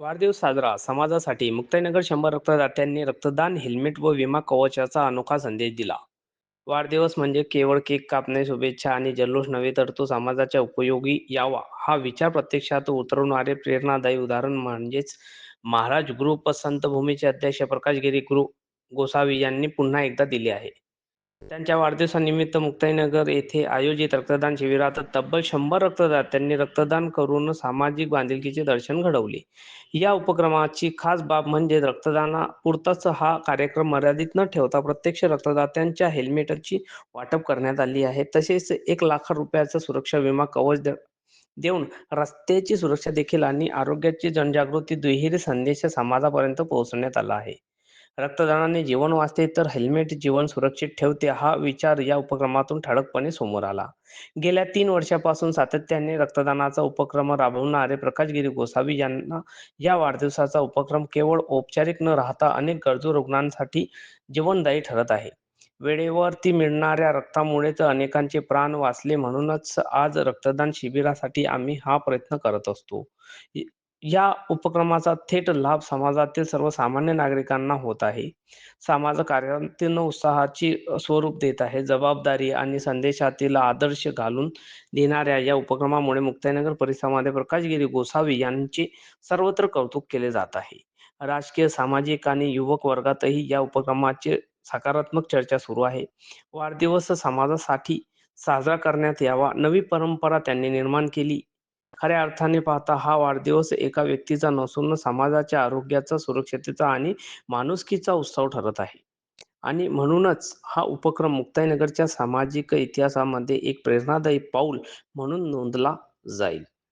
वाढदिवस साजरा समाजासाठी मुक्ताईनगर शंभर रक्तदात्यांनी रक्तदान हेल्मेट व विमा कवचाचा अनोखा संदेश दिला. वाढदिवस म्हणजे केवळ केक कापणे शुभेच्छा आणि जल्लोष नव्हे तर तो समाजाच्या उपयोगी यावा. हा विचार प्रत्यक्षात उतरवणारे प्रेरणादायी उदाहरण म्हणजेच महाराज ग्रुप संतभूमीचे अध्यक्ष प्रकाशगिरी गुरु गोसावी यांनी पुन्हा एकदा दिले आहे. त्यांच्या वाढदिवसानिमित्त मुक्ताईनगर येथे आयोजित रक्तदान शिबिरात तब्बल शंभर रक्तदात्यांनी रक्तदान करून सामाजिक बांधिलकीचे दर्शन घडवले. या उपक्रमाची खास बाब म्हणजे रक्तदानापुरताच हा कार्यक्रम मर्यादित न ठेवता प्रत्यक्ष रक्तदात्यांच्या हेल्मेटची वाटप करण्यात आली आहे. तसेच एक लाख रुपयाचा सुरक्षा विमा कवच दे- देऊन रस्त्याची सुरक्षा देखील आणि आरोग्याची जनजागृती दुहेरी संदेश समाजापर्यंत पोहोचवण्यात आला आहे. रक्तदानाने जीवन वाचते तर हेल्मेट जीवन सुरक्षित ठेवते हा विचार या उपक्रमातून ठळकपणे समोर आला. गेल्या तीन वर्षापासून सातत्याने रक्तदानाचा उपक्रम राबवणारे प्रकाशगिरी गोसावी यांना या वाढदिवसाचा उपक्रम केवळ औपचारिक न राहता अनेक गरजू रुग्णांसाठी जीवनदायी ठरत आहे. वेळेवरती मिळणाऱ्या रक्तामुळे तर अनेकांचे प्राण वाचले म्हणूनच आज रक्तदान शिबिरासाठी आम्ही हा प्रयत्न करत असतो. या उपक्रमाचा थेट लाभ समाजातील सर्वसामान्य नागरिकांना होत आहे. समाज कार्यातील उत्साहाची स्वरूप देत आहे. जबाबदारी आणि संदेशातील आदर्श घालून देणाऱ्या या उपक्रमामुळे मुक्ताईनगर परिसरामध्ये प्रकाशगिरी गोसावी यांचे सर्वत्र कौतुक केले जात आहे. राजकीय सामाजिक आणि युवक वर्गातही या उपक्रमाचे सकारात्मक चर्चा सुरू आहे. वाढदिवस समाजासाठी साजरा करण्यात यावा. नवी परंपरा त्यांनी निर्माण केली. खऱ्या अर्थाने पाहता हा वाढदिवस एका व्यक्तीचा नसून समाजाच्या आरोग्याचा सुरक्षतेचा आणि माणुसकीचा उत्सव ठरत आहे. आणि म्हणूनच हा उपक्रम मुक्ताईनगरच्या सामाजिक इतिहासामध्ये एक प्रेरणादायी पाऊल म्हणून नोंदला जाईल.